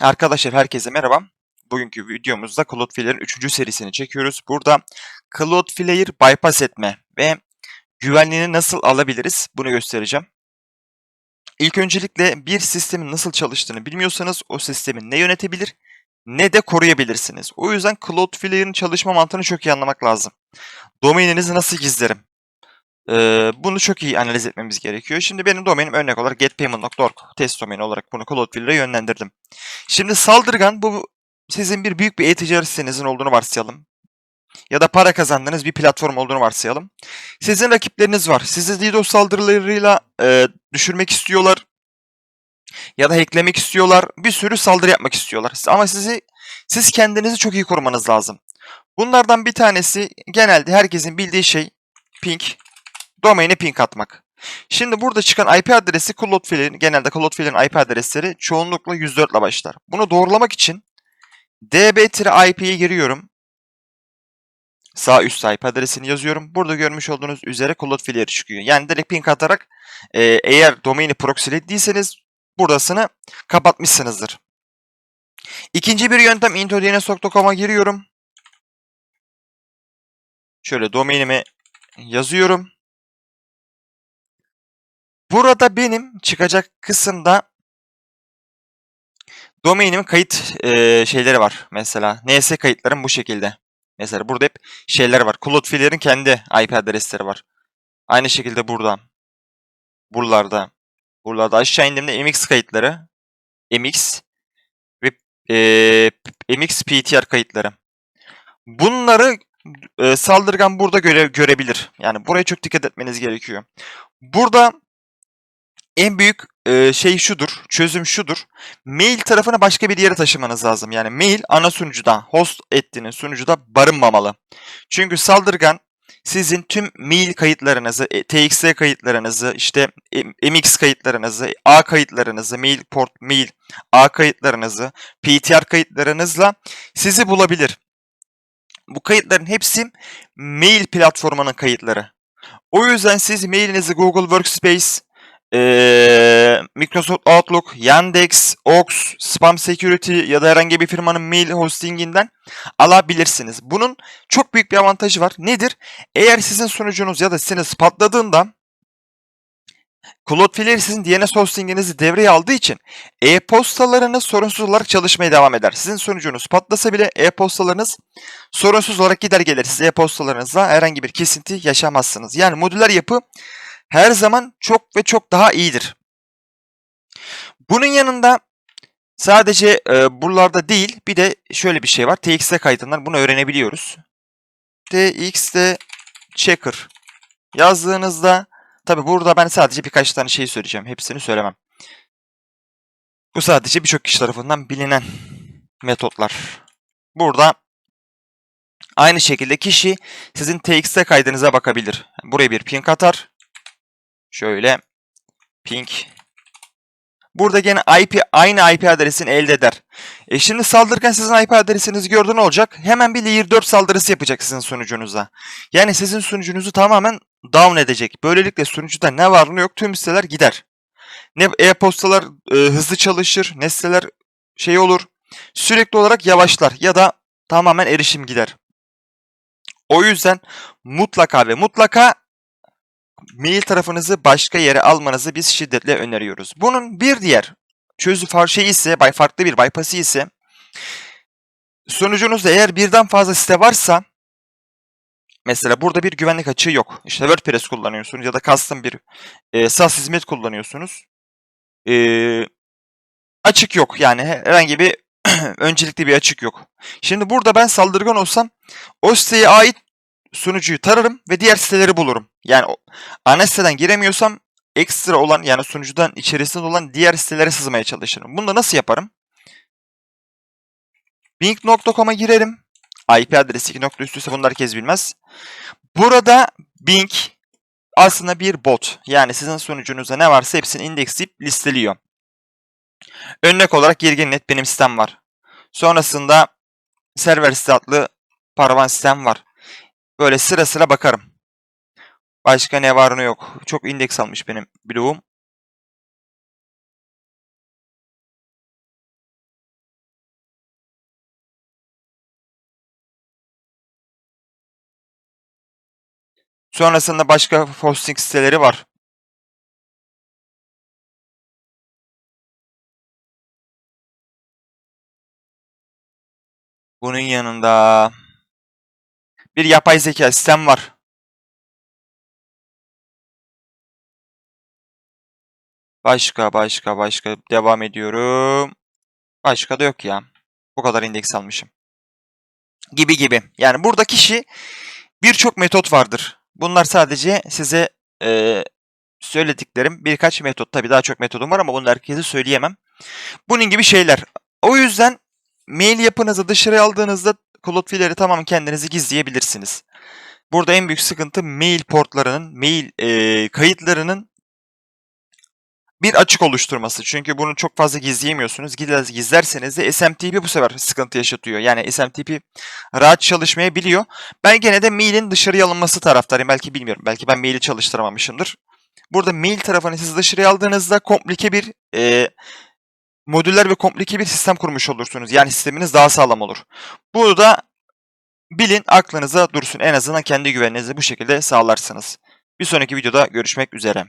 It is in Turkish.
Arkadaşlar herkese merhaba. Bugünkü videomuzda Cloudflare'in 3. serisini çekiyoruz. Burada Cloudflare bypass etme ve güvenliğini nasıl alabiliriz bunu göstereceğim. İlk öncelikle bir sistemin nasıl çalıştığını bilmiyorsanız o sistemi ne yönetebilir ne de koruyabilirsiniz. O yüzden Cloudflare'in çalışma mantığını çok iyi anlamak lazım. Domaininizi nasıl gizlerim? Ee, bunu çok iyi analiz etmemiz gerekiyor. Şimdi benim domainim örnek olarak getpayment.org test domaini olarak bunu Cloudflare'e yönlendirdim. Şimdi saldırgan bu sizin bir büyük bir e-ticaret sitenizin olduğunu varsayalım. Ya da para kazandığınız bir platform olduğunu varsayalım. Sizin rakipleriniz var. Sizi DDoS saldırılarıyla e, düşürmek istiyorlar. Ya da hacklemek istiyorlar. Bir sürü saldırı yapmak istiyorlar. Ama sizi siz kendinizi çok iyi korumanız lazım. Bunlardan bir tanesi genelde herkesin bildiği şey ping, domaine ping atmak. Şimdi burada çıkan IP adresi Cloudflare'in, genelde Cloudflare'in IP adresleri çoğunlukla 104 ile başlar. Bunu doğrulamak için db-ip'ye giriyorum. Sağ üst IP adresini yazıyorum. Burada görmüş olduğunuz üzere Cloudflare çıkıyor. Yani direkt ping atarak e, eğer domaini proxylediyseniz buradasını kapatmışsınızdır. İkinci bir yöntem intodns.com'a giriyorum. Şöyle domainimi yazıyorum. Burada benim çıkacak kısımda domainimin kayıt e, şeyleri var. Mesela NS kayıtlarım bu şekilde. Mesela burada hep şeyler var. Cloudflare'in kendi IP adresleri var. Aynı şekilde burada. Buralarda. Buralarda aşağı indiğimde MX kayıtları. MX ve e, MX PTR kayıtları. Bunları e, saldırgan burada göre, görebilir. Yani buraya çok dikkat etmeniz gerekiyor. Burada en büyük e, şey şudur, çözüm şudur. Mail tarafını başka bir yere taşımanız lazım. Yani mail ana sunucuda, host ettiğiniz sunucuda barınmamalı. Çünkü saldırgan sizin tüm mail kayıtlarınızı, e, TXT kayıtlarınızı, işte MX kayıtlarınızı, A kayıtlarınızı, mail port, mail, A kayıtlarınızı, PTR kayıtlarınızla sizi bulabilir. Bu kayıtların hepsi mail platformunun kayıtları. O yüzden siz mailinizi Google Workspace, ee, Microsoft Outlook, Yandex, Ox, Spam Security ya da herhangi bir firmanın mail hostinginden alabilirsiniz. Bunun çok büyük bir avantajı var. Nedir? Eğer sizin sunucunuz ya da siteniz patladığında Cloudflare sizin DNS hostinginizi devreye aldığı için e-postalarınız sorunsuz olarak çalışmaya devam eder. Sizin sunucunuz patlasa bile e-postalarınız sorunsuz olarak gider gelir. Siz e-postalarınızla herhangi bir kesinti yaşamazsınız. Yani modüler yapı her zaman çok ve çok daha iyidir. Bunun yanında sadece e, buralarda değil bir de şöyle bir şey var. TXT kaydından bunu öğrenebiliyoruz. TXT checker yazdığınızda tabi burada ben sadece birkaç tane şey söyleyeceğim. Hepsini söylemem. Bu sadece birçok kişi tarafından bilinen metotlar. Burada aynı şekilde kişi sizin TXT kaydınıza bakabilir. Buraya bir ping atar. Şöyle ping. Burada gene IP aynı IP adresini elde eder. E şimdi saldırırken sizin IP adresinizi gördü ne olacak? Hemen bir layer 4 saldırısı yapacak sizin sunucunuza. Yani sizin sunucunuzu tamamen down edecek. Böylelikle sunucuda ne var ne yok tüm siteler gider. Ne e-postalar e, hızlı çalışır, ne siteler şey olur. Sürekli olarak yavaşlar ya da tamamen erişim gider. O yüzden mutlaka ve mutlaka mail tarafınızı başka yere almanızı biz şiddetle öneriyoruz. Bunun bir diğer çözü şey ise, farklı bir bypass'i ise sunucunuzda eğer birden fazla site varsa mesela burada bir güvenlik açığı yok. İşte WordPress kullanıyorsunuz ya da custom bir e, SaaS hizmet kullanıyorsunuz. E, açık yok yani herhangi bir öncelikli bir açık yok. Şimdi burada ben saldırgan olsam o siteye ait sunucuyu tararım ve diğer siteleri bulurum. Yani ana siteden giremiyorsam ekstra olan yani sunucudan içerisinde olan diğer sitelere sızmaya çalışırım. Bunu da nasıl yaparım? Bing.com'a girerim. IP adresi 2 nokta üstüyse bunu herkes bilmez. Burada Bing aslında bir bot. Yani sizin sunucunuzda ne varsa hepsini indeksleyip listeliyor. Örnek olarak Girgin.net benim sitem var. Sonrasında server site adlı paravan sistem var. Böyle sıra sıra bakarım. Başka ne var ne yok. Çok indeks almış benim bloğum. Sonrasında başka hosting siteleri var. Bunun yanında bir yapay zeka sistem var. Başka, başka, başka. Devam ediyorum. Başka da yok ya. Bu kadar indeks almışım. Gibi gibi. Yani burada kişi birçok metot vardır. Bunlar sadece size eee, söylediklerim birkaç metot. Tabii daha çok metodum var ama bunu herkese söyleyemem. Bunun gibi şeyler. O yüzden mail yapınızı dışarı aldığınızda Cloudflare'i tamamen kendinizi gizleyebilirsiniz. Burada en büyük sıkıntı mail portlarının, mail eee, kayıtlarının bir açık oluşturması. Çünkü bunu çok fazla gizleyemiyorsunuz. Gizlerseniz de SMTP bu sefer sıkıntı yaşatıyor. Yani SMTP rahat çalışmayabiliyor. Ben gene de mailin dışarıya alınması taraftarıyım. Belki bilmiyorum. Belki ben maili çalıştıramamışımdır. Burada mail tarafını siz dışarıya aldığınızda komplike bir e, modüller ve komplike bir sistem kurmuş olursunuz. Yani sisteminiz daha sağlam olur. Bunu da bilin aklınıza dursun. En azından kendi güveninizi bu şekilde sağlarsınız. Bir sonraki videoda görüşmek üzere.